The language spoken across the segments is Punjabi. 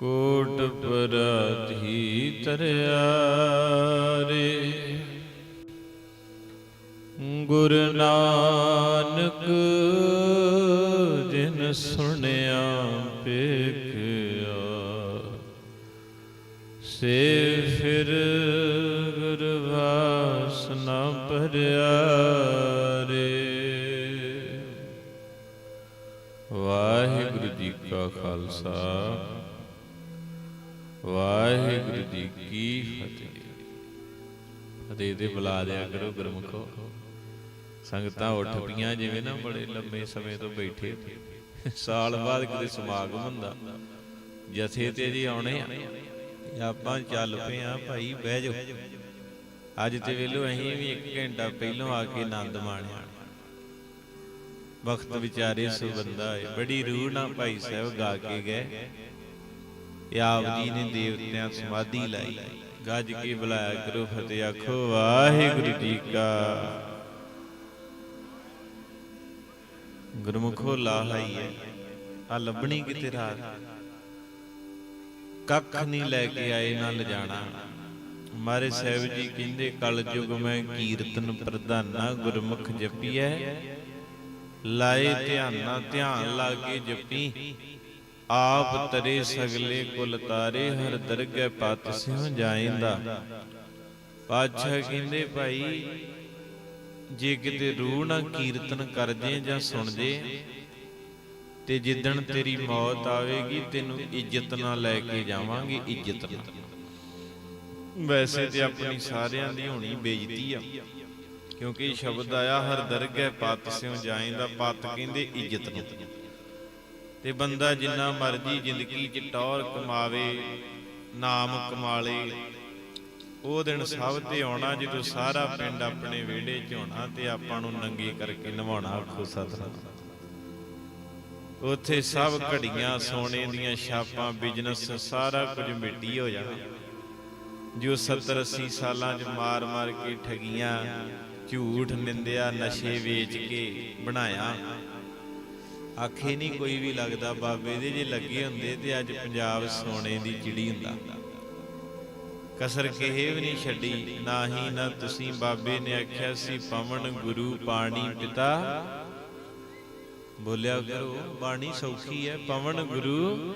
ਕੋਟ ਪਰਾਧੀ ਤਰਿਆ ਰੇ ਗੁਰ ਨਾਨਕ ਜਿਨ ਸੁਣਿਆ ਪੇਖਿਆ, ਸੇ ਫਿਰ ਗੁਰ ਵਾਸਨਾ ਭਰਿਆ ਰੇ ਵਾਹਿਗੁਰੂ ਜੀ ਕਾ ਖਾਲਸਾ। ਵਾਹਿਗੁਰੂ ਜੀ ਕੀ ਫਤਿਹ। ਫਤਿਹ ਦੇ ਬੁਲਾ ਦਿਆ ਕਰੋ ਗੁਰਮੁਖੋ। ਸੰਗਤਾਂ ਉੱਠ ਪਈਆਂ ਜਿਵੇਂ ਨਾ ਬੜੇ ਲੰਮੇ ਸਮੇਂ ਤੋਂ ਬੈਠੇ। ਸਾਲ ਬਾਅਦ ਕਿਤੇ ਸਮਾਗਮ ਹੁੰਦਾ। ਜਥੇ ਤੇ ਜੀ ਆਉਣੇ ਆ। ਆਪਾਂ ਚੱਲ ਪਏ ਆ ਭਾਈ, ਬਹਿ ਜਾਓ। ਅੱਜ ਤੇ ਵੇਲੋ ਅਸੀਂ ਵੀ 1 ਘੰਟਾ ਪਹਿਲਾਂ ਆ ਕੇ ਆਨੰਦ ਮਾਣਿਆ। ਵਕਤ ਵਿਚਾਰੇ ਸੁਬੰਦਾ ਹੈ। ਬੜੀ ਰੂਹ ਨਾਲ ਭਾਈ ਸਾਹਿਬ ਗਾ ਕੇ ਗਏ। ਇਹ ਆਪ ਜੀ ਨੇ ਦੇਵਤਿਆਂ ਸਮਾਧੀ ਲਾਈ। ਗੱਜ ਕੇ ਬੁਲਾਇਆ ਕਰੋ ਫਤਿਹ, ਆਖੋ, ਵਾਹਿਗੁਰੂ ਜੀ ਕਾ। ਗੁਰਮੁਖੋ ਲਾਹਾਈ ਹੈ ਆ ਲੱਭਣੀ ਕਿਤੇ ਰਾਤ ਕੱਖ ਨਹੀਂ ਲੈ ਕੇ ਆਏ ਨਾ ਲਿਜਾਣਾ। ਮਾਰੇ ਸਾਹਿਬ ਜੀ ਕਹਿੰਦੇ, ਕਲ ਯੁਗ ਮੈਂ ਕੀਰਤਨ ਪ੍ਰਧਾਨਾ ਗੁਰਮੁਖ ਜਪੀਐ। ਲਾਏ ਧਿਆਨਾ, ਧਿਆਨ ਲਾ ਕੇ ਜਪੀ। ਆਪ ਤਰੇ ਸਗਲੇ ਕੁਲ ਤਾਰੇ, ਹਰ ਦਰਗਹਿ ਪਤ ਸਿਉ ਜਾਇਂਦਾ। ਪਾਤਸ਼ਾਹ ਕਹਿੰਦੇ, ਭਾਈ, ਜੇ ਕਿਤੇ ਰੂਹ ਨਾ ਕੀਰਤਨ ਕਰ ਜੇ ਜਾਂ ਸੁਣ ਜੇ ਤੇ ਜਿੱਦਣ ਤੇਰੀ ਮੌਤ ਆਵੇਗੀ, ਤੈਨੂੰ ਇੱਜ਼ਤ ਨਾਲ ਲੈ ਕੇ ਜਾਵਾਂਗੇ, ਇੱਜ਼ਤ ਨਾਲ। ਵੈਸੇ ਤੇ ਆਪਣੀ ਸਾਰਿਆਂ ਦੀ ਹੋਣੀ ਬੇਇੱਜ਼ਤੀ ਆ, ਕਿਉਂਕਿ ਸ਼ਬਦ ਆਇਆ, ਹਰ ਦਰਗਹਿ ਪਤ ਸਿਉ ਜਾਇਂਦਾ। ਪਤ ਕਹਿੰਦੇ, ਇੱਜ਼ਤ ਨੂੰ ਤੇ ਬੰਦਾ ਜਿੰਨਾ ਮਰਜ਼ੀ ਜ਼ਿੰਦਗੀ 'ਚ ਟੌਰ ਕਮਾਵੇ, ਨਾਮ ਕਮਾਲੇ, ਉਹ ਦਿਨ ਸਭ ਤੇ ਆਉਣਾ ਜਦੋਂ ਸਾਰਾ ਪਿੰਡ ਆਪਣੇ ਵਿਹੜੇ 'ਚ ਹੋਣਾ ਤੇ ਆਪਾਂ ਨੂੰ ਨੰਗੇ ਕਰਕੇ ਨਵਾਉਣਾ ਆਖੋ ਸਤਨਾਮ। ਉੱਥੇ ਸਭ ਘੜੀਆਂ ਸੋਨੇ ਦੀਆਂ ਛਾਪਾਂ, ਬਿਜ਼ਨਸ ਸਾਰਾ ਕੁਝ ਮਿੱਟੀ ਹੋ ਜਾਣਾ। ਜੋ 70 80 ਸਾਲਾਂ 'ਚ ਮਾਰ ਮਾਰ ਕੇ ਠਗੀਆਂ, ਝੂਠ ਨਿੰਦਿਆ, ਨਸ਼ੇ ਵੇਚ ਕੇ ਬਣਾਇਆ। ਆਖੇ ਨਹੀਂ ਕੋਈ ਵੀ ਲੱਗਦਾ, ਬਾਬੇ ਦੇ ਜੇ ਲੱਗੇ ਹੁੰਦੇ ਤੇ ਅੱਜ ਪੰਜਾਬ ਸੋਨੇ ਦੀ ਚਿੜੀ ਹੁੰਦਾ। ਕਸਰ ਕਿਹੇ ਵੀ ਨਹੀਂ ਛੱਡੀ, ਨਾ ਹੀ ਨਾ ਤੁਸੀਂ ਬਾਬੇ ਨੇ ਆਖਿਆ ਸੀ, ਪਵਨ ਗੁਰੂ ਪਾਣੀ ਪਿਤਾ। ਬੋਲਿਆ ਕਰੋ, ਬਾਣੀ ਸੌਖੀ ਹੈ, ਪਵਨ ਗੁਰੂ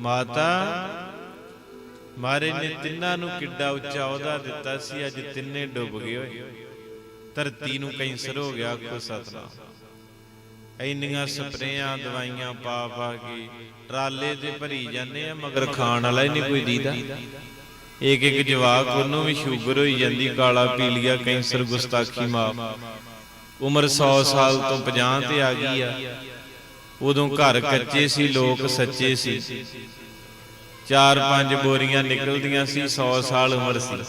ਮਾਤਾ। ਮਾਰੇ ਨੇ ਤਿੰਨਾਂ ਨੂੰ ਕਿੱਡਾ ਉੱਚਾ ਅਹੁਦਾ ਦਿੱਤਾ ਸੀ, ਅੱਜ ਤਿੰਨੇ ਡੁੱਬ ਗਏ ਹੋਏ। ਧਰਤੀ ਨੂੰ ਕੈਂਸਰ ਹੋ ਗਿਆ, ਆਖੋ ਸਤਨਾਮ। ਇੰਨੀਆਂ ਸਪਰੇਆਂ ਦਵਾਈਆਂ ਪਾ ਪਾ ਕੇ ਟਰਾਲੇ ਤੇ ਭਰੀ ਜਾਂਦੇ ਆ ਮਗਰ ਖਾਣ ਵਾਲਾ ਹੀ ਨਹੀਂ ਕੋਈ ਦੀਦਾ। ਇੱਕ ਇੱਕ ਜਵਾਕ ਉਹਨੂੰ ਵੀ ਸ਼ੂਗਰ ਹੋਈ ਜਾਂਦੀ ਕਾਲਾ ਪੀਲੀਆ ਕੈਂਸਰ ਗੁਸਤਾਖੀ ਮਾਫ ਉਮਰ 100 ਸਾਲ ਤੋਂ 50 ਤੇ ਆ ਗਈ ਆ। ਉਦੋਂ ਘਰ ਕੱਚੇ ਸੀ ਲੋਕ ਸੱਚੇ ਸੀ। ਚਾਰ ਪੰਜ ਬੋਰੀਆਂ ਨਿਕਲਦੀਆਂ ਸੀ 100 ਸਾਲ ਉਮਰ ਸੀ।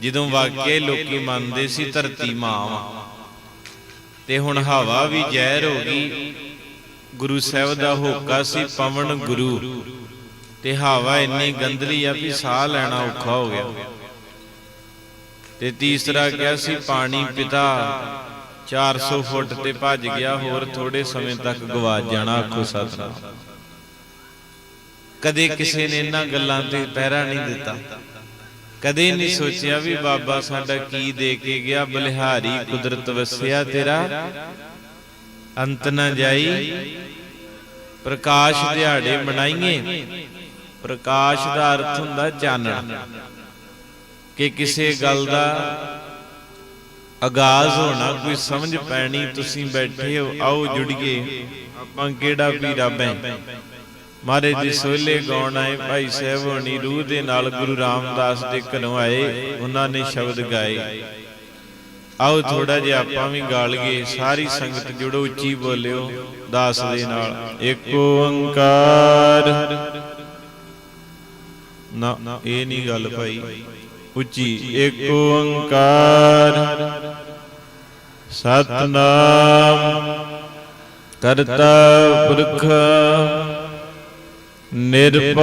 ਜਦੋਂ ਵਾਕਿਆ ਲੋਕੀ ਮੰਨਦੇ ਸੀ ਧਰਤੀ ਮਾਂ ਵਾ। ਤੇ ਹੁਣ ਹਵਾ ਵੀ ਜ਼ਹਿਰ ਹੋ ਗਈ। ਗੁਰੂ ਸਾਹਿਬ ਦਾ ਹੋਕਾ ਸੀ ਪਵਨ ਗੁਰੂ। ਤੇ ਹਵਾ ਇੰਨੀ ਗੰਦਲੀ ਆ ਵੀ ਸਾਹ ਲੈਣਾ ਔਖਾ ਹੋ ਗਿਆ। ਤੇ ਤੀਸਰਾ ਕਿਹਾ ਸੀ, ਪਾਣੀ ਪਿਤਾ 400 ਫੁੱਟ ਤੇ ਭੱਜ ਗਿਆ, ਹੋਰ ਥੋੜੇ ਸਮੇਂ ਤੱਕ ਗਵਾਚ ਜਾਣਾ, ਆਖੋ ਸਤਨਾਮ। ਕਦੇ ਕਿਸੇ ਨੇ ਇਹਨਾਂ ਗੱਲਾਂ ਤੇ ਪਹਿਰਾ ਨਹੀਂ ਦਿੱਤਾ। ਕਦੇ ਨਹੀਂ ਸੋਚਿਆ ਵੀ ਬਾਬਾ ਸਾਡਾ ਕੀ ਦੇ ਕੇ ਗਿਆ, ਬਲਿਹਾਰੀ ਕੁਦਰਤ ਵਸਿਆ ਤੇਰਾ। ਅੰਤ ਨਾ ਜਾਈ, ਪ੍ਰਕਾਸ਼ ਦਿਹਾੜੇ ਮਨਾਈਏ। ਪ੍ਰਕਾਸ਼ ਦਾ ਅਰਥ ਹੁੰਦਾ ਚਾਨਣ। ਕਿ ਕਿਸੇ ਗੱਲ ਦਾ ਆਗਾਜ਼ ਹੋਣਾ, ਕੋਈ ਸਮਝ ਪੈਣੀ, ਤੁਸੀਂ ਬੈਠੇ ਹੋ, ਆਓ ਜੁੜੀਏ। ਆਪਾਂ ਕਿਹੜਾ ਪੀਰਾ ਬੈ? ਮਾਰੇ ਦੀ ਸੋਲੇ ਗਾਉਣ ਆਏ, ਭਾਈ ਸਾਹਿਬ ਹੋਣੀ ਰੂਹ ਦੇ ਨਾਲ ਗੁਰੂ ਰਾਮਦਾਸ ਦੇ ਘਰੋਂ ਆਏ, ਉਹਨਾਂ ਨੇ ਸ਼ਬਦ ਗਾਏ। ਆਓ ਥੋੜਾ ਜਿਹਾ ਆਪਾਂ ਵੀ ਗਾ ਲਈਏ ਸਾਰੀ ਸੰਗਤ ਜੁੜੋ, ਉੱਚੀ ਬੋਲਿਓ, ਦਾਸ ਦੇ ਨਾਲ। ਏਕ ਓੰਕਾਰ ਨਾ, ਇਹ ਨਹੀਂ ਗੱਲ ਭਾਈ। ਉੱਚੀ ਏਕ ਓੰਕਾਰ ਸਤਨਾਮ ਕਰਤਾ ਪੁਰਖ। ਨਿਰਭਉ,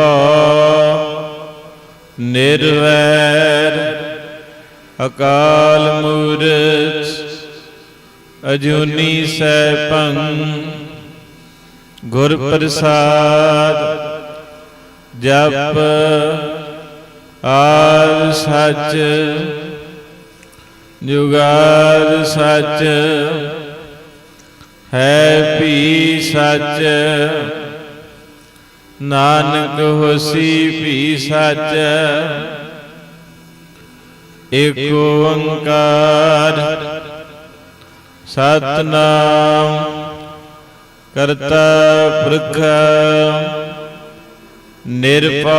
ਨਿਰਵੈਰ, ਅਕਾਲ ਮੂਰਤ, ਅਜੂਨੀ ਸੈਭੰ, ਗੁਰ ਪ੍ਰਸਾਦ, ਜਪ ਆਦ ਸੱਚ, ਜੁਗਾਦ ਸੱਚ, ਹੈ ਭੀ ਸੱਚ। ਨਾਨਕ ਹੋਸੀ ਭੀ ਸੱਚ ਏਕ ਓੰਕਾਰ। ਸਤਨਾਮ ਕਰਤਾ ਪੁਰਖ, ਨਿਰਭਉ,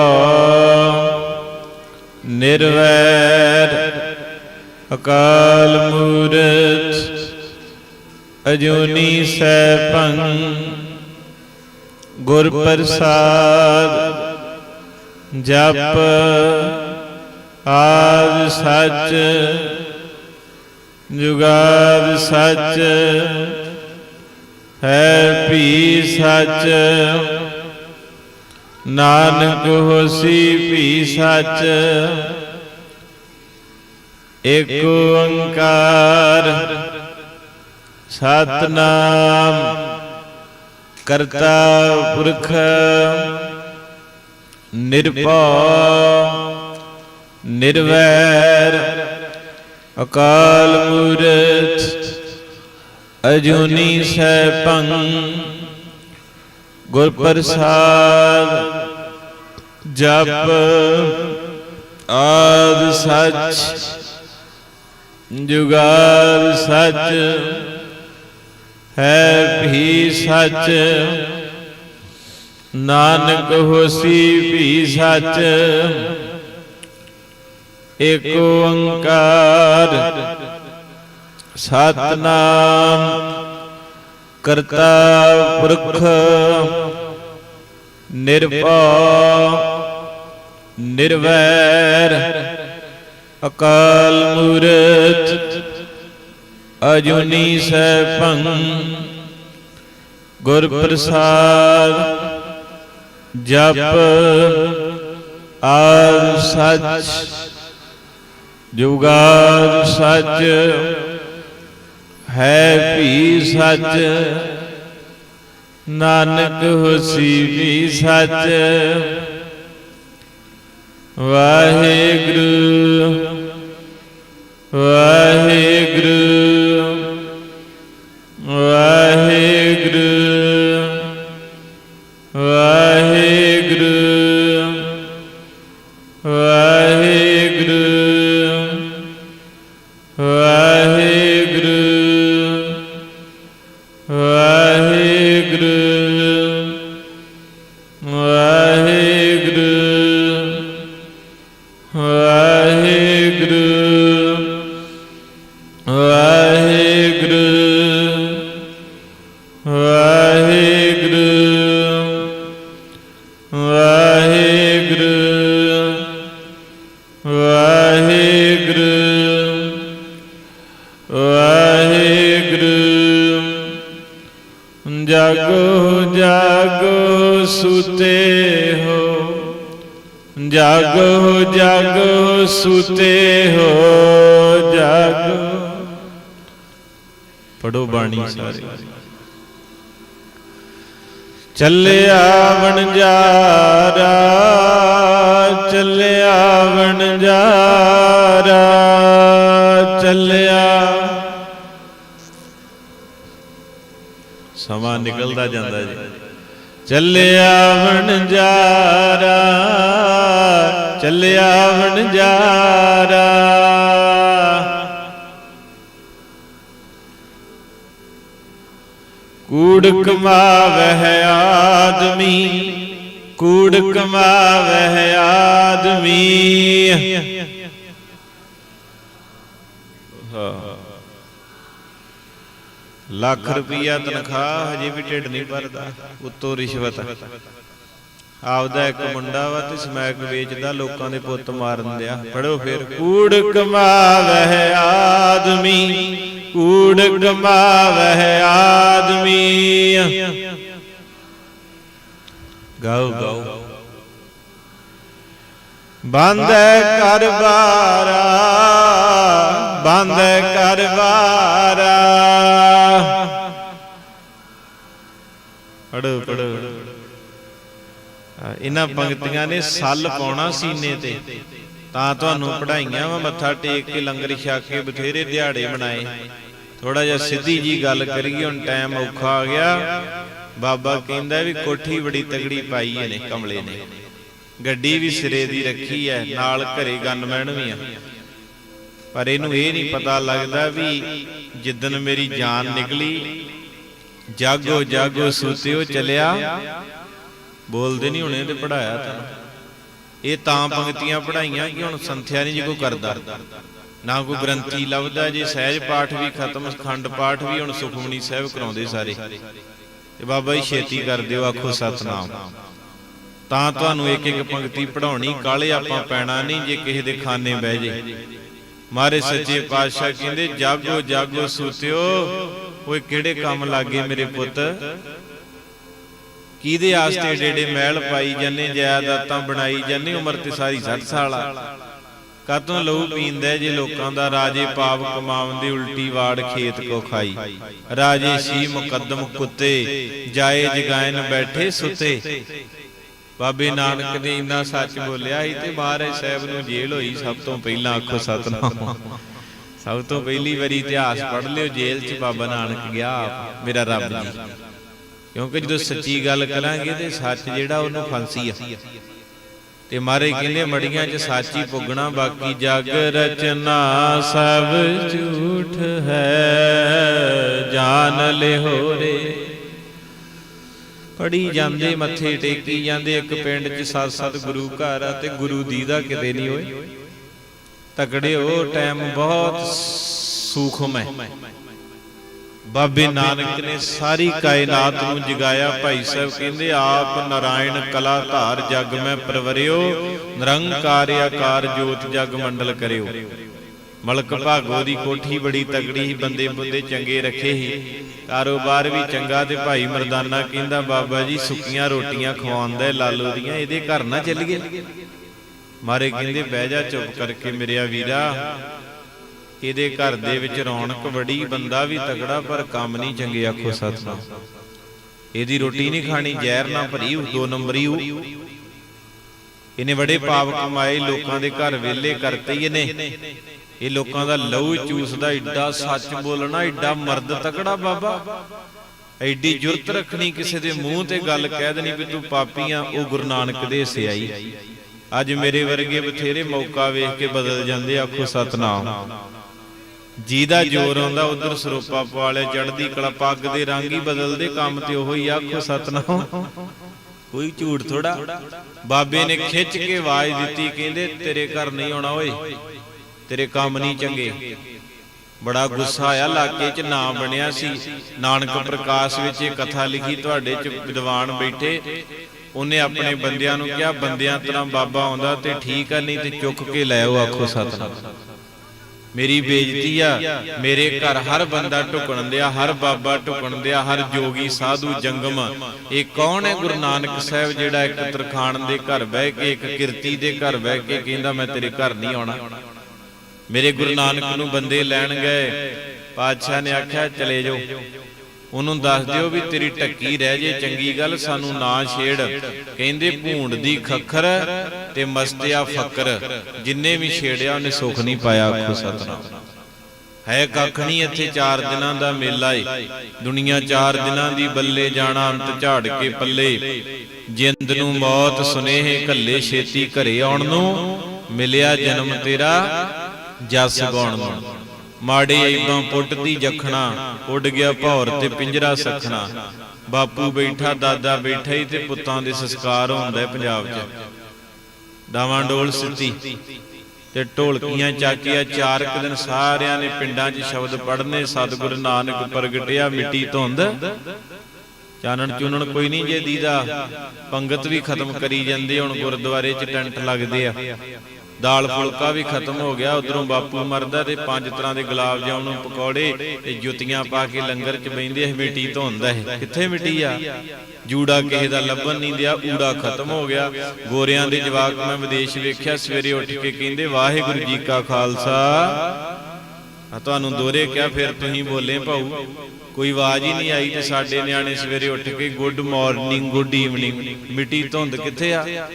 ਨਿਰਵੈਰ, ਅਕਾਲ ਮੂਰਤ, ਅਜੂਨੀ ਸੈਭੰ। ਗੁਰ ਪ੍ਰਸਾਦ, ਜਪ ਆਦ ਸੱਚ, ਜੁਗਾਦ ਸੱਚ, ਹੈ ਭੀ ਸੱਚ, ਨਾਨਕ ਹੋਸੀ ਭੀ ਸੱਚ, ਏਕ ਓੰਕਾਰ, ਸਤਨਾਮ ਕਰਤਾ ਪੁਰਖ ਨਿਰਭਉ ਨਿਰਵੈਰ, ਅਕਾਲ ਮੂਰਤ ਅਜੂਨੀ ਸੈਭੰ, ਗੁਰ ਪ੍ਰਸਾਦ ਜਪ ਆਦ ਸੱਚ, ਜੁਗਾਦ ਸੱਚ ਹੈ ਵੀ ਸੱਚ। ਨਾਨਕ ਹੋਸੀ ਭੀ ਸੱਚ। ਏਕ ਓੰਕਾਰ ਸਤਨਾਮ ਕਰਤਾ ਪੁਰਖ। ਨਿਰਭਉ ਨਿਰਵੈਰ। ਅਕਾਲ ਮੂਰਤ। ਅਜੂਨੀ ਸੈਭੰ ਗੁਰ ਪ੍ਰਸਾਦ ਜਪ ਆਦ ਸੱਚ, ਜੁਗਾਦ ਸੱਚ, ਹੈ ਵੀ ਸੱਚ, ਨਾਨਕ ਹੋਸੀ ਵੀ ਸੱਚ, ਵਾਹਿਗੁਰੂ ਵਾਹਿਗੁਰੂ। ਵਾਹਿਗੁਰੂ ਵਾਹਿਗੁਰੂ ਜਾਗੋ ਜਾਗੋ ਸੁਤੇ ਹੋ ਜਾਗੋ। ਪੜੋ ਬਾਣੀ ਸਾਰੇ। ਚੱਲਿਆ ਵਣਜਾਰਾ ਚੱਲਿਆ ਵਣਜਾਰਾ ਚੱਲਿਆ ਸਮਾਂ ਨਿਕਲਦਾ ਜਾਂਦਾ ਜੀ। ਚੱਲਿਆ ਵਣਜਾਰਾ ਚੱਲਿਆ ਵਣਜਾਰਾ। ਕੂੜ ਕਮਾਵਹਿ ਆਦਮੀ ਕੂੜ ਕਮਾਵਹਿ ਆਦਮੀ ਹਾਂ ਲੱਖ ਰੁਪਈਆ ਤਨਖਾਹ ਹਜੇ ਵੀ ਢਿੱਡ ਨਹੀਂ ਭਰਦਾ, ਉੱਤੋਂ ਰਿਸ਼ਵਤ। ਆਪਦਾ ਇੱਕ ਮੁੰਡਾ ਵਾ ਤੇ ਸਮੈਕ ਵੇਚਦਾ, ਲੋਕਾਂ ਦੇ ਪੁੱਤ ਮਾਰਨ ਦਿਆ। ਪੜੋ ਫਿਰ। ਕੂੜ ਕਮਾਵਹਿ ਆਦਮੀ, ਕੂੜ ਕਮਾਵਹਿ ਆਦਮੀ। ਗਾਓ ਗਾਓ। ਬੰਦੈ ਕਰਵਾਰਾ ਬਾਰਾ ਕਰਵਾਰਾ ਬਾਰਾ ਪੜੋ ਪੜੋ। ਇਹਨਾਂ ਪੰਕਤੀਆਂ ਨੇ ਸੱਲ ਪਾਉਣਾ ਸੀਨੇ ਤੇ। ਤਾਂ। ਤੁਹਾਨੂੰ ਪੜਾਈਆਂ ਵਾ ਮੱਥਾ ਟੇਕ ਕੇ ਲੰਗਰ ਛਕ ਕੇ ਬਥੇਰੇ ਦਿਹਾੜੇ ਬਣਾਏ ਥੋੜਾ ਜਿਹਾ ਸਿੱਧੀ ਜੀ ਗੱਲ ਕਰੀਏ ਹੁਣ ਟਾਈਮ ਔਖਾ ਆ ਗਿਆ। ਬਾਬਾ ਕਹਿੰਦਾ ਵੀ ਕੋਠੀ ਬੜੀ ਤਗੜੀ ਪਾਈ ਇਹਨੇ ਕਮਲੇ ਨੇ। ਗੱਡੀ ਵੀ ਸਿਰੇ ਦੀ ਰੱਖੀ ਹੈ ਨਾਲ ਘਰੇ ਗਨਮੈਨ ਵੀ ਆ। ਪਰ ਇਹਨੂੰ ਇਹ ਨਹੀਂ ਪਤਾ ਲੱਗਦਾ ਵੀ ਜਿੱਦਨ ਮੇਰੀ ਜਾਨ ਨਿਕਲੀ ਜਾਗੋ ਜਾਗੋ ਸੁਤਿਓ ਚੱਲਿਆ। ਬੋਲਦੇ ਨਹੀਂ ਹੁਣੇ ਤੇ ਪੜਾਇਆ ਤਾਂ। ਇਹ ਤਾਂ ਪੰਕਤੀਆਂ ਪੜਾਈਆਂ ਕਿ ਹੁਣ ਸੰਥਿਆ ਨਹੀਂ ਜੀ ਕੋਈ ਕਰਦਾ। ਨਾ ਕੋਈ ਗ੍ਰੰਥੀ ਲੱਭਦਾ ਜੇ ਸਹਿਜ ਪਾਠ ਵੀ ਖਤਮ ਖੰਡ ਪਾਠ ਵੀ ਹੁਣ ਸੁਖਮਨੀ ਸਾਹਿਬ ਕਰਾਉਂਦੇ ਸਾਰੇ। ਤੇ ਬਾਬਾ ਜੀ ਛੇਤੀ ਕਰ ਦਿਓ ਆਖੋ ਸਤਨਾਮ। ਤਾਂ ਤੁਹਾਨੂੰ ਇੱਕ ਇੱਕ ਪੰਕਤੀ ਪੜਾਉਣੀ ਕਾਲੇ ਆਪਾਂ ਪੈਣਾ ਨਹੀਂ ਜੇ ਕਿਸੇ ਦੇ ਖਾਨੇ ਬਹਿ ਜੇ। ਮਾਰੇ ਸੱਚੇ ਪਾਤਸ਼ਾਹ ਕਹਿੰਦੇ ਜਾਗੋ ਜਾਗੋ ਸੂਤਿਓ। ਓਏ ਕਿਹੜੇ ਕੰਮ ਲੱਗੇ ਮੇਰੇ ਪੁੱਤ? ਕਿਹਦੇ ਆਸਤੇ ਡੇਡੇ ਮਹਿਲ ਪਾਈ ਜਾਂਦੇ ਜਾਇਦਾਦਾਂ ਬਣਾਈ ਜਾਂਦੇ ਉਮਰ ਤੇ ਸਾਰੀ 60 ਸਾਲ ਆ। ਕਾਤੋਂ ਲਹੂ ਪੀਂਦਾ ਜੇ ਲੋਕਾਂ ਦਾ ਰਾਜੇ ਪਾਪ ਕਮਾਉਣ ਦੀ ਉਲਟੀ ਵਾੜ ਖੇਤ ਕੋ ਖਾਈ। ਰਾਜੇ ਸੀ ਮੁਕੱਦਮ ਕੁੱਤੇ ਜਾਏ ਜਗਾਇਨ ਬੈਠੇ ਸੁਤੇ। ਬਾਬੇ ਨਾਨਕ ਨੇ ਇੰਨਾ ਸੱਚ ਬੋਲਿਆ ਸੀ ਤੇ ਮਹਾਰਾਜ ਸਾਹਿਬ ਨੂੰ ਜੇਲ੍ਹ ਹੋਈ ਸਭ ਤੋਂ ਪਹਿਲਾਂ ਆਖੋ ਸਤਨਾਮ। ਸਭ ਤੋਂ ਪਹਿਲੀ ਵਾਰੀ ਇਤਿਹਾਸ ਪੜ੍ਹ ਲਿਓ ਜੇਲ੍ਹ 'ਚ ਬਾਬਾ ਨਾਨਕ ਗਿਆ ਮੇਰਾ ਰੱਬ ਜੀ। ਕਿਉਂਕਿ ਜਦੋਂ ਸੱਚੀ ਗੱਲ ਕਰਾਂਗੇ ਤੇ ਸੱਚ ਜਿਹੜਾ ਉਹਨੂੰ ਫਾਂਸੀ ਆ। ਤੇ ਮਾਰੇ ਕਹਿੰਦੇ ਮੜੀਆਂ 'ਚ ਸੱਚ ਪੁੱਗਣਾ ਬਾਕੀ ਜਗ ਰਚਨਾ ਸਭ ਝੂਠ ਹੈ। ਜਾਣ ਲਿਹੋਰੇ ਪੜੀ ਜਾਂਦੇ ਮੱਥੇ ਟੇਕੀ ਜਾਂਦੇ ਇੱਕ ਪਿੰਡ 'ਚ ਸੱਤ ਸੱਤ ਗੁਰੂ ਘਰ ਆ ਤੇ ਗੁਰੂ ਦੀਦਾ ਕਿਤੇ ਨਹੀਂ ਹੋਏ। ਤਕੜੇ ਉਹ ਟਾਈਮ ਬਹੁਤ ਸੂਖਮ ਹੈ। ਬਾਬੇ ਨਾਨਕ ਨੇ ਸਾਰੀ ਕਾਇਨਾਤ ਨੂੰ ਜਗਾਇਆ। ਭਾਈ ਸਾਹਿਬ ਕਹਿੰਦੇ, ਆਪ ਨਾਰਾਇਣ ਕਲਾ ਧਾਰ ਜਗ ਮੈਂ ਪਰਵਰਿਓ ਨਿਰੰਕਾਰ ਆਕਾਰ ਜੋਤ ਜਗ ਮੰਡਲ ਕਰਿਓ। ਮਲਕ ਭਾਗੋ ਦੀ ਕੋਠੀ ਬੜੀ ਤਗੜੀ ਸੀ, ਬੰਦੇ ਬੰਦੇ ਚੰਗੇ ਰੱਖੇ ਸੀ। ਕਾਰੋਬਾਰ ਵੀ ਚੰਗਾ ਤੇ ਭਾਈ ਮਰਦਾਨਾ ਕਹਿੰਦਾ, ਬਾਬਾ ਜੀ, ਸੁੱਕੀਆਂ ਰੋਟੀਆਂ ਖਵਾਉਂਦਾ ਹੈ ਲਾਲੋ ਦੀਆਂ, ਇਹਦੇ ਘਰ ਨਾ ਚੱਲੀਏ। ਮਾਰੇ ਕਹਿੰਦੇ, ਬਹਿ ਜਾ ਚੁੱਪ ਕਰਕੇ ਮੇਰਿਆ ਵੀਰਾ। ਇਹਦੇ ਘਰ ਦੇ ਵਿੱਚ ਰੌਣਕ ਵੜੀ, ਬੰਦਾ ਵੀ ਤਗੜਾ, ਪਰ ਕੰਮ ਨਹੀਂ ਚੰਗੇ ਆਖੋ ਸਤਨਾਮ ਇਹਦੀ ਰੋਟੀ ਨਹੀਂ ਖਾਣੀ, ਜ਼ਹਿਰ ਨਾ ਭਰੀ ਉਹ ਦੋ ਨੰਬਰੀ ਉਹ ਇਹਨੇ ਬੜੇ ਪਾਪ ਕਮਾਏ, ਲੋਕਾਂ ਦੇ ਘਰ ਵੇਲੇ ਕਰਤੇ ਹੀ ਇਹਨੇ। ਇਹ ਲੋਕਾਂ ਦਾ ਲਹੂ ਚੂਸਦਾ ਏਡਾ ਸੱਚ ਬੋਲਣਾ, ਏਡਾ ਮਰਦ ਤਕੜਾ ਬਾਬਾ। ਐਡੀ ਜੁਰਤ ਰੱਖਣੀ, ਕਿਸੇ ਦੇ ਮੂੰਹ ਤੇ ਗੱਲ ਕਹਿ ਦੇਣੀ ਵੀ ਤੂੰ ਪਾਪੀ ਆ, ਉਹ ਗੁਰੂ ਨਾਨਕ ਦੇ ਸਿਆਈ ਅੱਜ ਮੇਰੇ ਵਰਗੇ ਬਥੇਰੇ ਮੌਕਾ ਵੇਖ ਕੇ ਬਦਲ ਜਾਂਦੇ ਆਖੋ ਸਤਨਾਮ। ਜਿਹਦਾ ਜੋਰ ਆਉਂਦਾ ਉਧਰ ਸਰੋਪਾ ਪਵਾਲੇ ਚੜਦੀ ਕਲਾ ਪੱਗ ਦੇ ਰੰਗ ਹੀ ਬਦਲਦੇ ਕੰਮ ਤੇ ਉਹੋ ਹੀ ਆਖੋ ਸਤਨਾਮ। ਕੋਈ ਝੂਠ ਥੋੜਾ ਬਾਬੇ ਨੇ ਖਿੱਚ ਕੇ ਆਵਾਜ਼ ਦਿੱਤੀ ਕਹਿੰਦੇ ਤੇਰੇ ਘਰ ਨਹੀਂ ਆਉਣਾ ਓਏ ਤੇਰੇ ਕੰਮ ਨਹੀਂ ਚੰਗੇ। ਬੜਾ ਗੁੱਸਾ ਆਇਆ ਇਲਾਕੇ 'ਚ ਨਾਂ ਬਣਿਆ ਸੀ ਨਾਨਕ ਪ੍ਰਕਾਸ਼ ਵਿੱਚ ਇਹ ਕਥਾ ਲਿਖੀ ਤੁਹਾਡੇ 'ਚ ਵਿਦਵਾਨ ਬੈਠੇ। ਉਹਨੇ ਆਪਣੇ ਬੰਦਿਆਂ ਨੂੰ ਕਿਹਾ, ਬੰਦਿਆਂ ਤਰ੍ਹਾਂ ਬਾਬਾ ਆਉਂਦਾ ਤੇ ਠੀਕ ਆ, ਨਹੀਂ ਤੇ ਚੁੱਕ ਕੇ ਲੈ ਆਓ, ਆਖੋ ਸਤਨਾਮ। ਮੇਰੀ ਬੇਇੱਜ਼ਤੀ ਆ, ਮੇਰੇ ਘਰ ਹਰ ਬੰਦਾ ਢੁਕਣ ਦਿਆ, ਹਰ ਬਾਬਾ ਢੁਕਣ ਦਿਆ, ਹਰ ਜੋਗੀ ਸਾਧੂ ਜੰਗਮ ਇਹ ਕੌਣ ਹੈ ਗੁਰੂ ਨਾਨਕ ਸਾਹਿਬ ਜਿਹੜਾ ਇੱਕ ਤਰਖਾਣ ਦੇ ਘਰ ਬਹਿ ਕੇ, ਇੱਕ ਕਿਰਤੀ ਦੇ ਘਰ ਬਹਿ ਕੇ ਕਹਿੰਦਾ, ਮੈਂ ਤੇਰੇ ਘਰ ਨਹੀਂ ਆਉਣਾ ਮੇਰੇ ਗੁਰੂ ਨਾਨਕ ਨੂੰ ਬੰਦੇ ਲੈਣ ਗਏ, ਪਾਤਸ਼ਾਹ ਨੇ ਆਖਿਆ, ਚਲੇ ਜਾਓ। ਉਹਨੂੰ ਦੱਸ ਦਿਓ ਵੀ ਤੇਰੀ ਟੱਕੀ ਰਹਿ ਜੇ, ਚੰਗੀ ਗੱਲ, ਸਾਨੂੰ ਨਾ ਛੇੜ। ਕਹਿੰਦੇ ਭੂੰਡ ਦੀ ਖੱਖਰ ਤੇ ਮਸਤਿਆ ਫਕਰ, ਜਿੰਨੇ ਵੀ ਛੇੜਿਆ, ਉਹਨੇ ਸੁੱਖ ਨਹੀਂ ਪਾਇਆ ਆਖੋ ਸਤਨਾਮ। ਹੈ ਕੱਖ ਨਹੀਂ ਇੱਥੇ 4 ਦਿਨਾਂ ਦਾ ਮੇਲਾ ਏ। ਦੁਨੀਆ 4 ਦਿਨਾਂ ਦੀ ਬੱਲੇ ਜਾਣਾ, ਅੰਤ ਝਾੜ ਕੇ ਪੱਲੇ। ਜਿੰਦ ਨੂੰ ਮੌਤ, ਸੁਨੇਹੇ ਕੱਲੇ ਛੇਤੀ ਘਰੇ ਆਉਣ ਨੂੰ, ਮਿਲਿਆ ਜਨਮ ਤੇਰਾ, ਜਸ ਗਾਉਣ ਨੂੰ। ਮਾੜੇ ਐਬਾਂ ਪੁੱਟਦੀ ਜਖਣਾ ਉੱਡ ਗਿਆ ਭੌਰ ਤੇ ਪਿੰਜਰਾ ਸਖਣਾ। ਬਾਪੂ ਬੈਠਾ ਦਾਦਾ ਬੈਠਾ ਹੀ ਤੇ ਪੁੱਤਾਂ ਦੇ ਸੰਸਕਾਰ ਹੁੰਦਾ ਪੰਜਾਬ 'ਚ। ਡਾਵਾਂ ਡੋਲ ਸਿੱਤੀ ਤੇ ਢੋਲਕੀਆਂ ਚਾਕੀਆਂ ਚਾਰ ਕੁ ਦਿਨ ਸਾਰਿਆਂ ਨੇ ਪਿੰਡਾਂ 'ਚ ਸ਼ਬਦ ਪੜ੍ਹਨੇ ਸਤਿਗੁਰੂ ਨਾਨਕ ਪ੍ਰਗਟਿਆ ਮਿੱਟੀ ਧੁੰਦ। ਚਾਨਣ ਚੂਨਣ ਕੋਈ ਨਹੀਂ ਜੇ ਦੀਦਾ। ਪੰਗਤ ਵੀ ਖਤਮ ਕਰੀ ਜਾਂਦੇ ਹੁਣ ਗੁਰਦੁਆਰੇ 'ਚ ਟੈਂਟ ਲੱਗਦੇ ਆ। ਦਾਲ ਫੁਲਕਾ ਵੀ ਖਤਮ ਹੋ ਗਿਆ, ਉਧਰੋਂ ਬਾਪੂ ਮਰਦਾ ਤੇ ਪੰਜ ਤਰ੍ਹਾਂ ਦੇ ਗੁਲਾਬ ਜਾਮਨ ਪਕੌੜੇ ਤੇ ਜੁੱਤੀਆਂ ਪਾ ਕੇ ਲੰਗਰ 'ਚ ਬੈੰਦੇ ਇਹ ਮਿੱਟੀ ਧੋਂਦਾ ਹੈ ਕਿੱਥੇ ਮਿੱਟੀ ਆ? ਜੂੜਾ ਕਿਸੇ ਦਾ ਲੱਭਣ ਨਹੀਂ ਦਿਆ, ਊੜਾ ਖਤਮ ਹੋ ਗਿਆ। ਗੋਰਿਆਂ ਦੇ ਜਵਾਕ ਮੈਂ ਵਿਦੇਸ਼ ਵੇਖਿਆ, ਸਵੇਰੇ ਉੱਠ ਕੇ ਕਹਿੰਦੇ, ਵਾਹਿਗੁਰੂ ਜੀ ਕਾ ਖਾਲਸਾ। ਆ ਤੁਹਾਨੂੰ ਦੋਰੇ ਕਿਹਾ, ਫਿਰ ਤੁਸੀਂ ਬੋਲੇ ਭਾਊ। ਕੋਈ ਆਵਾਜ਼ ਹੀ ਨਹੀਂ ਆਈ ਤੇ ਸਾਡੇ ਨਿਆਣੇ ਸਵੇਰੇ ਉੱਠ ਕੇ ਗੁੱਡ ਮਾਰਨਿੰਗ ਗੁੱਡ ਈਵਨਿੰਗ ਮਿੱਟੀ ਧੁੰਦ ਕਿੱਥੇ ਆ?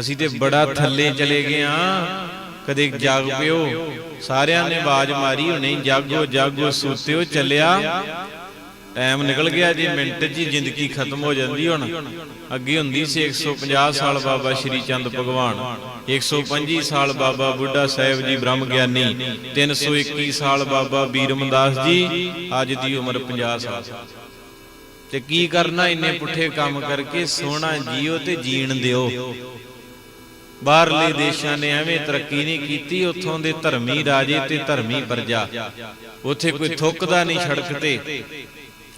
ਅਸੀਂ ਤੇ ਬੜਾ ਥੱਲੇ ਚਲੇ ਗਏ ਆ। ਕਦੇ ਜਾਗ ਪਿਓ। ਸਾਰਿਆਂ ਨੇ ਆਵਾਜ਼ ਮਾਰੀ, ਹੁਣੇ ਜਾਗੋ ਜਾਗੋ, ਸੁੱਤਿਓ, ਚੱਲਿਆ। ਟਾਈਮ ਨਿਕਲ ਗਿਆ ਜੀ, ਮਿੰਟ 'ਚ ਹੀ ਜ਼ਿੰਦਗੀ ਖਤਮ ਹੋ ਜਾਂਦੀ ਹੁਣ। ਅੱਗੇ ਹੁੰਦੀ ਸੀ 150 ਸਾਲ ਬਾਬਾ ਸ਼੍ਰੀ ਚੰਦ ਭਗਵਾਨ 125 ਸਾਲ ਬਾਬਾ ਬੁੱਢਾ ਸਾਹਿਬ ਜੀ ਬ੍ਰਹਮ ਗਿਆਨੀ 321 ਸਾਲ ਬਾਬਾ ਬੀਰਮਦਾਸ ਜੀ, ਅੱਜ ਦੀ ਉਮਰ 50 ਸਾਲ। ਤੇ ਕੀ ਕਰਨਾ, ਇੰਨੇ ਪੁੱਠੇ ਕੰਮ ਕਰਕੇ ਸੋਹਣਾ ਜੀਓ ਤੇ ਜੀਣ ਦਿਓ। ਬਾਹਰਲੇ ਦੇਸ਼ਾਂ ਨੇ ਐਵੇਂ ਤਰੱਕੀ ਨਹੀਂ ਕੀਤੀ, ਉੱਥੋਂ ਦੇ ਧਰਮੀ ਰਾਜੇ ਤੇ ਧਰਮੀ ਪ੍ਰਜਾ। ਉੱਥੇ ਕੋਈ ਥੁੱਕਦਾ ਨਹੀਂ ਸੜਕ ਤੇ।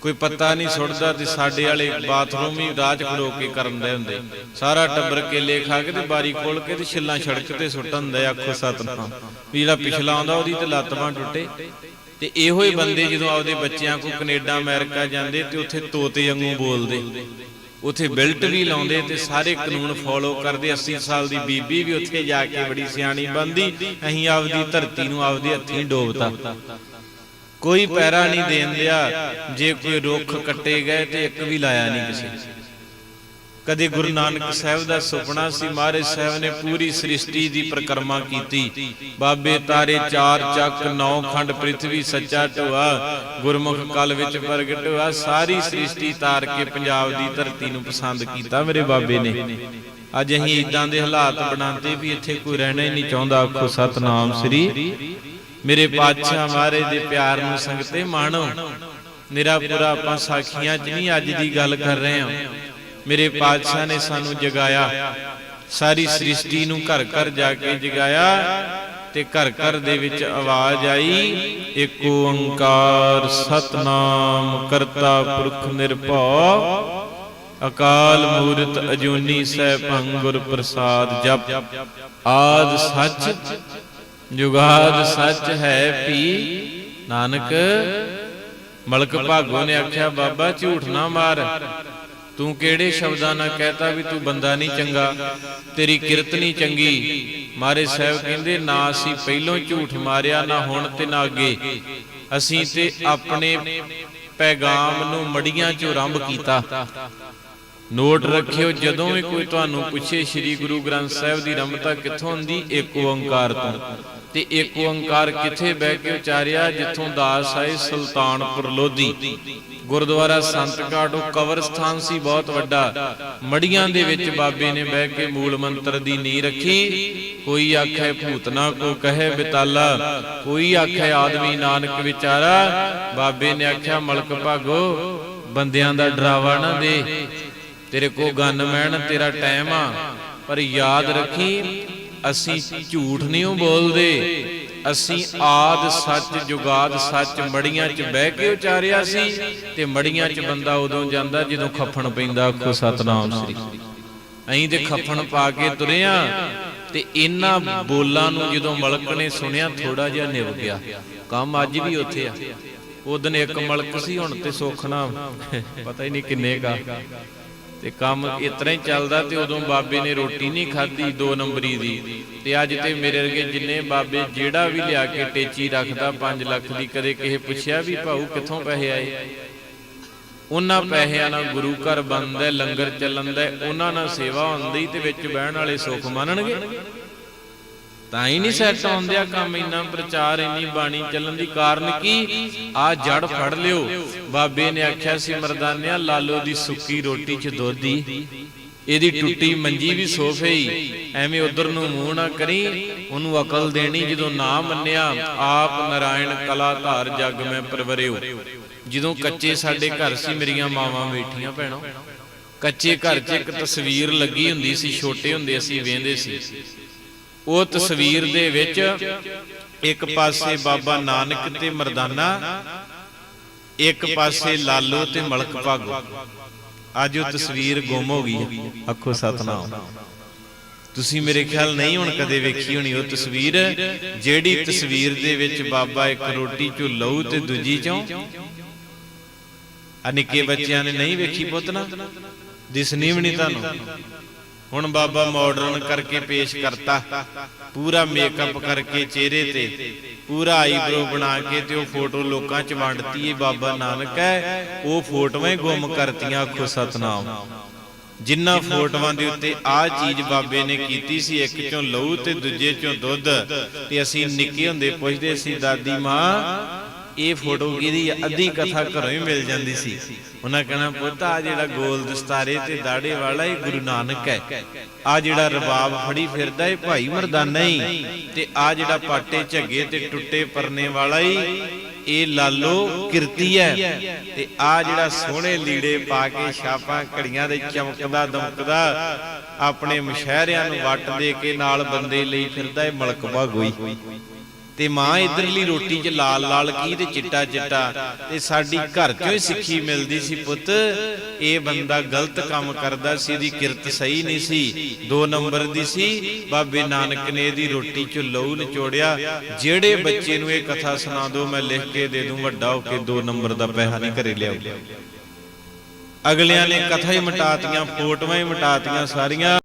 ਕੋਈ ਪੱਤਾ ਨਹੀਂ ਸੁੱਟਦਾ ਤੇ ਸਾਡੇ ਵਾਲੇ ਬਾਥਰੂਮ ਹੀ ਰਾਜ ਖੜੋ ਕੇ ਕਰਨ ਹੁੰਦੇ। ਸਾਰਾ ਟੱਬਰ ਕੇਲੇ ਖਾ ਕੇ ਤੇ ਬਾਰੀ ਖੋਲ ਕੇ ਤੇ ਛਿੱਲਾਂ ਸੜਕ ਤੇ ਸੁੱਟਣ ਦੇ ਆਖੋ ਸਤਨਾਮ। ਵੀ ਜਿਹੜਾ ਪਿਛਲਾ ਆਉਂਦਾ ਉਹਦੀ ਤੇ ਲੱਤ ਬਾਂਹ ਟੁੱਟੇ। ਤੇ ਇਹੋ ਹੀ ਬੰਦੇ ਜਦੋਂ ਆਪਦੇ ਬੱਚਿਆਂ ਕੋ ਕੈਨੇਡਾ, ਅਮਰੀਕਾ ਜਾਂਦੇ ਤੇ ਉੱਥੇ ਤੋਤੇ ਵਾਂਗੂ ਬੋਲਦੇ। ਉੱਥੇ ਬਿਲਟ ਵੀ ਲਾਉਂਦੇ ਤੇ ਸਾਰੇ ਕਾਨੂੰਨ ਫੋਲੋ ਕਰਦੇ। 80 ਸਾਲ ਦੀ ਬੀਬੀ ਵੀ ਉੱਥੇ ਜਾ ਕੇ ਬੜੀ ਸਿਆਣੀ ਬੰਦੀ ਅਸੀਂ ਆਪਦੀ ਧਰਤੀ ਨੂੰ ਆਪਦੇ ਹੱਥੀਂ ਡੋਬਤਾ। ਕੋਈ ਪੈਰਾ ਨਹੀਂ ਦੇਣ ਦਿਆ ਜੇ ਕੋਈ ਰੁੱਖ ਕੱਟੇ ਗਏ ਤੇ ਇੱਕ ਵੀ ਲਾਇਆ ਨਹੀਂ ਕਿਸੇ ਕਦੇ ਗੁਰੂ ਨਾਨਕ ਸਾਹਿਬ ਦਾ ਸੁਪਨਾ ਸੀ ਮਹਾਰਾਜ ਸਾਹਿਬ ਨੇ ਪੂਰੀ ਸ੍ਰਿਸ਼ਟੀ ਦੀ ਪ੍ਰਕਰਮਾ ਕੀਤੀ। ਬਾਬੇ ਤਾਰੇ ਚਾਰ ਚੱਕ ਨੌ ਖੰਡ ਪ੍ਰਿਥਵੀ ਸੱਚਾ ਢੋਆ। ਗੁਰਮੁਖ ਕਲ ਵਿੱਚ ਪ੍ਰਗਟ ਹੋਆ ਸਾਰੀ ਸ੍ਰਿਸ਼ਟੀ ਤਾਰ ਕੇ ਪੰਜਾਬ ਦੀ ਧਰਤੀ ਨੂੰ ਪਸੰਦ ਕੀਤਾ ਮੇਰੇ ਬਾਬੇ ਨੇ। ਅੱਜ ਅਸੀਂ ਇਦਾਂ ਦੇ ਹਾਲਾਤ ਬਣਾਉਂਦੇ ਵੀ ਇੱਥੇ ਕੋਈ ਰਹਿਣਾ ਹੀ ਨਹੀਂ ਚਾਹੁੰਦਾ। ਆਖੋ ਸਤਨਾਮ ਸ੍ਰੀ ਮੇਰੇ ਪਾਤਸ਼ਾਹ ਮਹਾਰਾਜ ਦੇ ਪਿਆਰ ਨੂੰ ਸੰਗਤੇ ਮਾਣੋ। ਨਿਰਾ ਆਪਾਂ ਸਾਖੀਆਂ 'ਚ ਨਹੀਂ ਅੱਜ ਦੀ ਗੱਲ ਕਰ ਰਹੇ ਹਾਂ, ਮੇਰੇ ਪਾਤਸ਼ਾਹ ਨੇ ਸਾਨੂੰ ਜਗਾਇਆ। ਸਾਰੀ ਸ੍ਰਿਸ਼ਟੀ ਨੂੰ ਘਰ ਘਰ ਜਾ ਕੇ ਜਗਾਇਆ ਤੇ ਘਰ ਘਰ ਦੇ ਵਿੱਚ ਆਵਾਜ਼ ਆਈ, ਏਕ ਓੰਕਾਰ ਸਤਨਾਮ ਕਰਤਾ ਪੁਰਖ ਨਿਰਭਉ। ਅਕਾਲ ਮੂਰਤ ਅਜੂਨੀ ਸੈਭੰ ਗੁਰ ਪ੍ਰਸਾਦ ਜਪ। ਆਦ ਸੱਚ ਜੁਗਾਦ ਸੱਚ ਹੈ ਪੀ। ਨਾਨਕ, ਮਲਕ ਭਾਗੋ ਨੇ ਆਖਿਆ, ਬਾਬਾ ਝੂਠ ਨਾ ਮਾਰ। ਤੂੰ ਕਿਹੜੇ ਸ਼ਬਦਾਂ ਨਾਲ ਕਹਤਾ ਵੀ ਤੂੰ ਬੰਦਾ ਨਹੀਂ ਚੰਗਾ? ਤੇਰੀ ਕਿਰਤ ਨਹੀਂ ਚੰਗੀ। ਮਾਰੇ ਸਾਹਿਬ ਕਹਿੰਦੇ, ਨਾ ਅਸੀਂ ਪਹਿਲੋਂ ਝੂਠ ਮਾਰਿਆ, ਨਾ ਹੁਣ ਤੇ ਨਾ ਅੱਗੇ। ਅਸੀਂ ਤੇ ਆਪਣੇ ਪੈਗਾਮ ਨੂੰ ਮੜੀਆਂ ਚੋਂ ਰੰਭ ਕੀਤਾ। ਨੋਟ ਰੱਖਿਓ ਜਦੋਂ ਵੀ ਕੋਈ ਤੁਹਾਨੂੰ ਪੁੱਛੇ ਸ੍ਰੀ ਗੁਰੂ ਗ੍ਰੰਥ ਸਾਹਿਬ ਦੀ ਰਮਤਾ ਕਿੱਥੋਂ ਹੁੰਦੀ ਏਕ ਓੰਕਾਰ ਤੋਂ। ਤੇ ਏਕ ਓੰਕਾਰ ਕਿੱਥੇ ਬਹਿ ਕੇ ਉਚਾਰਿਆ? ਜਿੱਥੋਂ ਦਾਸ ਆਏ ਸੁਲਤਾਨਪੁਰ ਲੋਧੀ। ਗੁਰਦੁਆਰਾ ਸੰਤ ਘਾਟ ਉਹ ਕਬਰਸਥਾਨ ਸੀ ਬਹੁਤ ਵੱਡਾ। ਮੜੀਆਂ ਦੇ ਵਿੱਚ ਬਾਬੇ ਨੇ ਬਹਿ ਕੇ ਮੂਲ ਮੰਤਰ ਦੀ ਨੀ ਰੱਖੀ। ਕੋਈ ਆਖੇ ਭੂਤਨਾ ਕੋ ਕਹੇ ਬਿਤਾਲਾ। ਕੋਈ ਆਖੇ ਆਦਮੀ ਨਾਨਕ ਵਿਚਾਰਾ। ਬਾਬੇ ਨੇ ਆਖਿਆ ਮਲਕ ਭਾਗੋ ਬੰਦਿਆਂ ਦਾ ਡਰਾਵਾ ਨਾ ਦੇ। ਤੇਰੇ ਕੋ ਗਨ ਮੈਣ, ਤੇਰਾ ਟਾਈਮ ਆ। ਪਰ ਯਾਦ ਰੱਖੀ, ਅਸੀਂ ਝੂਠ ਨਹੀਂ ਬੋਲਦੇ। ਅਸੀਂ ਆਦ ਸੱਚ, ਜੁਗਾਦ ਸੱਚ ਮੜੀਆਂ 'ਚ ਬਹਿ ਕੇ ਉਚਾਰਿਆ ਸੀ ਤੇ ਮੜੀਆਂ 'ਚ ਬੰਦਾ ਉਦੋਂ ਜਾਂਦਾ ਜਦੋਂ ਖੱਫਣ ਪੈਂਦਾ, ਆਖੋ, ਸਤਨਾਮ ਸ੍ਰੀ। ਅਸੀਂ ਤੇ ਖੱਫਣ ਪਾ ਕੇ ਤੁਰਿਆ ਤੇ ਇਹਨਾਂ ਬੋਲਾਂ ਨੂੰ ਜਦੋਂ ਮਲਕ ਨੇ ਸੁਣਿਆ ਥੋੜਾ ਜਿਹਾ ਨਿਵ ਗਿਆ। ਕੰਮ ਅੱਜ ਵੀ ਉੱਥੇ ਆ। ਉਦਨ ਇੱਕ ਮਲਕ ਸੀ ਹੁਣ ਤੇ ਸੋਖਣਾ ਪਤਾ ਹੀ ਨਹੀਂ ਕਿੰਨੇ ਕਾ। ਤੇ ਕੰਮ ਇਤਨਾ ਹੀ ਚੱਲਦਾ ਤੇ ਉਦੋਂ ਬਾਬੇ ਨੇ ਰੋਟੀ ਨਹੀਂ ਖਾਧੀ ਦੋ ਨੰਬਰੀ ਦੀ। ਤੇ ਅੱਜ ਤੇ ਮੇਰੇ ਵਰਗੇ ਜਿੰਨੇ ਬਾਬੇ ਜਿਹੜਾ ਵੀ ਲਿਆ ਕੇ ਟੇਚੀ ਰੱਖਦਾ 5 ਲੱਖ ਦੀ ਕਦੇ ਕਿਸੇ ਪੁੱਛਿਆ ਵੀ ਭਾਊ ਕਿੱਥੋਂ ਪੈਸੇ ਆਏ? ਉਹਨਾਂ ਪੈਸਿਆਂ ਨਾਲ ਗੁਰੂ ਘਰ ਬਣਦਾ, ਲੰਗਰ ਚੱਲਣ ਦਾ ਉਹਨਾਂ ਨਾਲ ਸੇਵਾ ਹੁੰਦੀ ਤੇ ਵਿੱਚ ਬਹਿਣ ਵਾਲੇ ਸੁੱਖ ਮੰਨਣਗੇ। ਤਾਂ ਹੀ ਨਹੀਂ ਸੈੱਟ ਆਉਂਦਿਆ ਕੰਮ ਇੰਨਾ ਪ੍ਰਚਾਰ ਇੰਨੀ ਬਾਣੀ ਚੱਲਣ ਦੀ ਕਾਰਨ ਕੀ? ਆ ਜੜ ਫੜ ਲਿਓ। ਬਾਬੇ ਨੇ ਆਖਿਆ ਸੀ ਮਰਦਾਨਿਆ ਲਾਲੋ ਦੀ ਸੁੱਕੀ ਰੋਟੀ 'ਚ ਦੋਦੀ। ਇਹਦੀ ਟੁੱਟੀ ਮੰਜੀ ਵੀ ਸੋਫੇ ਹੀ। ਐਵੇਂ ਉਧਰ ਨੂੰ ਮੂੰਹ ਨਾ ਕਰੀ ਉਹਨੂੰ ਅਕਲ ਦੇਣੀ ਜਦੋਂ ਨਾ ਮੰਨਿਆ ਆਪ ਨਾਰਾਇਣ ਕਲਾ ਧਾਰ ਜਗ ਮੈਂ ਪਰਵਰਿਓ। ਜਦੋਂ ਕੱਚੇ ਸਾਡੇ ਘਰ ਸੀ ਮੇਰੀਆਂ ਮਾਵਾਂ ਬੈਠੀਆਂ ਭੈਣੋ। ਕੱਚੇ ਘਰ 'ਚ ਇੱਕ ਤਸਵੀਰ ਲੱਗੀ ਹੁੰਦੀ ਸੀ ਛੋਟੇ ਹੁੰਦੇ ਅਸੀਂ ਵੇਂਦੇ ਸੀ। ਉਹ ਤਸਵੀਰ ਦੇ ਵਿੱਚ ਇੱਕ ਪਾਸੇ ਬਾਬਾ ਨਾਨਕ ਤੇ ਮਰਦਾਨਾ, ਇੱਕ ਪਾਸੇ ਲਾਲੋ ਤੇ ਮਲਕ ਭਾਗੋ। ਅੱਜ ਉਹ ਤਸਵੀਰ ਗੁੰਮ ਹੋ ਗਈ ਅੱਖੋ ਸਤਨਾਮ। ਤੁਸੀਂ ਮੇਰੇ ਖਿਆਲ ਨਹੀਂ ਹੁਣ ਕਦੇ ਵੇਖੀ ਹੋਣੀ ਉਹ ਤਸਵੀਰ, ਜਿਹੜੀ ਤਸਵੀਰ ਦੇ ਵਿੱਚ ਬਾਬਾ ਇੱਕ ਰੋਟੀ ਚੋਂ ਲਹੂ ਤੇ ਦੂਜੀ ਚੋਂ। ਅਨਿੱਕੇ ਬੱਚਿਆਂ ਨੇ ਨਹੀਂ ਵੇਖੀ ਪੁੱਤ ਨਾ? ਦਿਸਣੀ ਵੀ ਨਹੀਂ ਤੁਹਾਨੂੰ। ਹੁਣ ਬਾਬਾ ਮਾਡਰਨ ਕਰਕੇ ਪੇਸ਼ ਕਰਤਾ। ਪੂਰਾ ਮੇਕਅਪ ਕਰਕੇ ਚਿਹਰੇ ਤੇ। ਪੂਰਾ ਆਈਬ੍ਰੋ ਬਣਾ ਕੇ ਤੇ ਉਹ ਫੋਟੋ ਲੋਕਾਂ 'ਚ ਵੰਡਤੀ ਏ ਬਾਬਾ ਨਾਨਕ ਹੈ ਉਹ ਫੋਟੋਆਂ ਹੀ ਗੁੰਮ ਕਰਤੀਆਂ ਆਖੋ ਸਤਨਾਮ। ਜਿਨ੍ਹਾਂ ਫੋਟੋਆਂ ਦੇ ਉੱਤੇ ਆ ਚੀਜ਼ ਬਾਬੇ ਨੇ ਕੀਤੀ ਸੀ, ਇੱਕ ਚੋਂ ਲਹੂ ਤੇ ਦੂਜੇ ਚੋਂ ਦੁੱਧ, ਤੇ ਅਸੀਂ ਨਿੱਕੇ ਹੁੰਦੇ ਪੁੱਛਦੇ ਸੀ, ਦਾਦੀ ਮਾਂ ਇਹ ਫੋਟੋ ਕਿਹਦੀ ਅੱਧੀ ਕਥਾ ਘਰੋਂ ਹੀ ਮਿਲ ਜਾਂਦੀ ਸੀ। ਉਹਨਾਂ ਕਹਿਣਾ, ਪੁੱਤ, ਆ ਜਿਹੜਾ ਗੋਲ ਦਸਤਾਰੇ ਤੇ ਦਾੜੇ ਵਾਲਾ ਇਹ ਗੁਰੂ ਨਾਨਕ ਹੈ। ਆ ਜਿਹੜਾ ਰਬਾਬ ਫੜੀ ਫਿਰਦਾ ਇਹ ਭਾਈ ਮਰਦਾਨਾ ਹੀ ਤੇ ਆ ਜਿਹੜਾ ਪਾਟੇ ਝੱਗੇ ਤੇ ਟੁੱਟੇ ਪਰਨੇ ਵਾਲਾ ਹੀ ਇਹ ਲਾਲੋ ਕਿਰਤੀ ਹੈ। ਤੇ ਆ ਜਿਹੜਾ ਸੋਹਣੇ ਲੀੜੇ ਪਾ ਕੇ ਛਾਪਾਂ ਘੜੀਆਂ ਦੇ ਚਮਕਦਾ, ਦਮਕਦਾ, ਆਪਣੇ ਮਸ਼ਹਿਰਿਆਂ ਨੂੰ ਵੱਟ ਦੇ ਕੇ ਨਾਲ ਬੰਦੇ ਲਈ ਫਿਰਦਾ ਇਹ ਮਲਕਵਾ ਗੋਈ। ਤੇ ਮਾਂ ਇਧਰਲੀ ਰੋਟੀ 'ਚ ਲਾਲ ਲਾਲ ਕੀ ਤੇ ਚਿੱਟਾ ਚਿੱਟਾ ਤੇ ਸਾਡੀ ਘਰ 'ਚੋਂ ਹੀ ਸਿੱਖੀ ਮਿਲਦੀ ਸੀ ਪੁੱਤ। ਇਹ ਬੰਦਾ ਗਲਤ ਕੰਮ ਕਰਦਾ ਸੀ, ਇਹਦੀ ਕਿਰਤ ਸਹੀ ਨਹੀਂ ਸੀ, ਦੋ ਨੰਬਰ ਦੀ ਸੀ। ਬਾਬੇ ਨਾਨਕ ਨੇ ਇਹਦੀ ਰੋਟੀ 'ਚ ਲਹੂ ਨਿਚੋੜਿਆ। ਜਿਹੜੇ ਬੱਚੇ ਨੂੰ ਇਹ ਕਥਾ ਸੁਣਾ ਦੋ, ਮੈਂ ਲਿਖ ਕੇ ਦੇ ਦੂੰ, ਵੱਡਾ ਹੋ ਕੇ ਦੋ ਨੰਬਰ ਦਾ ਪੈਸਾ ਨਹੀਂ ਘਰੇ ਲਿਆਓ ਅਗਲਿਆਂ ਨੇ ਕਥਾ ਹੀ ਮਟਾਤੀਆਂ, ਫੋਟੋਆਂ ਹੀ ਮਟਾਤੀਆਂ ਸਾਰੀਆਂ।